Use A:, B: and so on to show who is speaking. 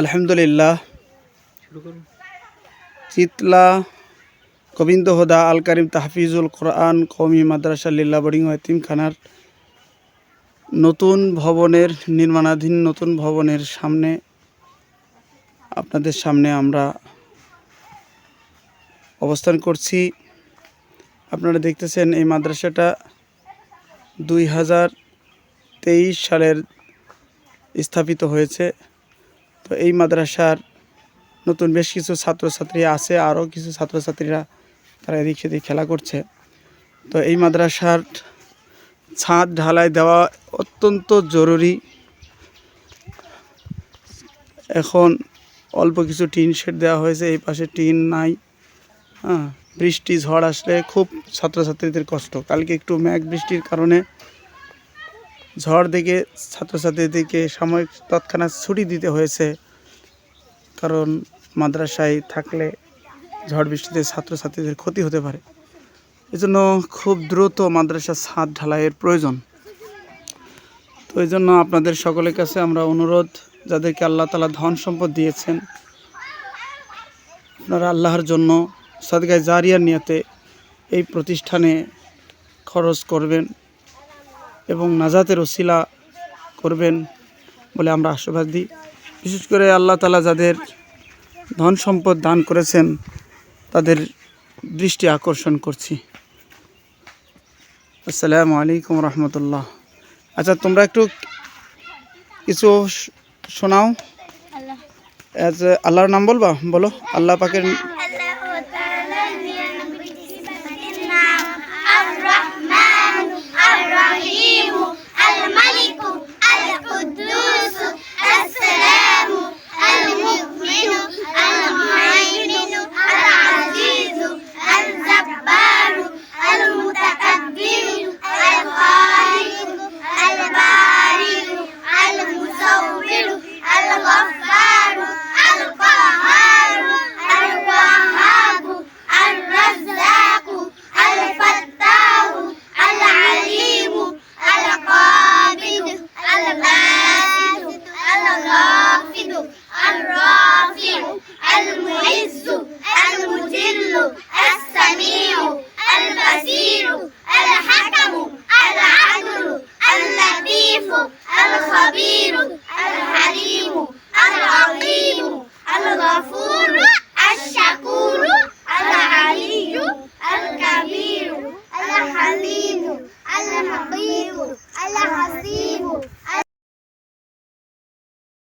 A: আলহামদুলিল্লাহ। চিতলা গোবিন্দ হোদা আল করিম তাহফিজুল কোরআন কৌমি মাদ্রাসা লিল্লা বোর্ডিং এতিমখানার নতুন ভবনের, নির্মাণাধীন নতুন ভবনের সামনে, আপনাদের সামনে আমরা অবস্থান করছি। আপনারা দেখতেছেন এই মাদ্রাসাটা দুই হাজার তেইশ সালের স্থাপিত হয়েছে। তো এই মাদ্রাসার নতুন বেশ কিছু ছাত্রছাত্রী আছে, আরও কিছু ছাত্রছাত্রীরা তারা এদিক সেদিক খেলা করছে। তো এই মাদ্রাসার ছাদ ঢালাই দেওয়া অত্যন্ত জরুরি। এখন অল্প কিছু টিন শেড দেওয়া হয়েছে, এই পাশে টিন নাই। হ্যাঁ বৃষ্টি ঝড় আসলে খুব ছাত্রছাত্রীদের কষ্ট। কালকে একটু মেঘ বৃষ্টির কারণে ঝড় দেখে ছাত্রছাত্রীদেরকে সাময়িক তৎক্ষণাৎ ছুটি দিতে হয়েছে। কারণ মাদ্রাসায় থাকলে ঝড় বৃষ্টিতে ছাত্রছাত্রীদের ক্ষতি হতে পারে। এজন্য খুব দ্রুত মাদ্রাসা ছাদ ঢালাইয়ের প্রয়োজন। তো এই জন্য আপনাদের সকলের কাছে আমরা অনুরোধ, যাদেরকে আল্লাহ তালা ধন সম্পদ দিয়েছেন, আপনারা আল্লাহর জন্য সাদগায় জারিয়ার নিয়তে এই প্রতিষ্ঠানে খরচ করবেন। এবং নাজাতের ওসিলা করবেন বলে আমরা আশীর্বাদ দিই। বিশেষ করে আল্লাহ তালা যাদের ধন সম্পদ দান করেছেন তাদের দৃষ্টি আকর্ষণ করছি। আসসালামু আলাইকুম রহমতুল্লাহ। আচ্ছা তোমরা একটু কিছু শোনাও? আল্লাহর নাম বলবা? বলো আল্লাহ পাকের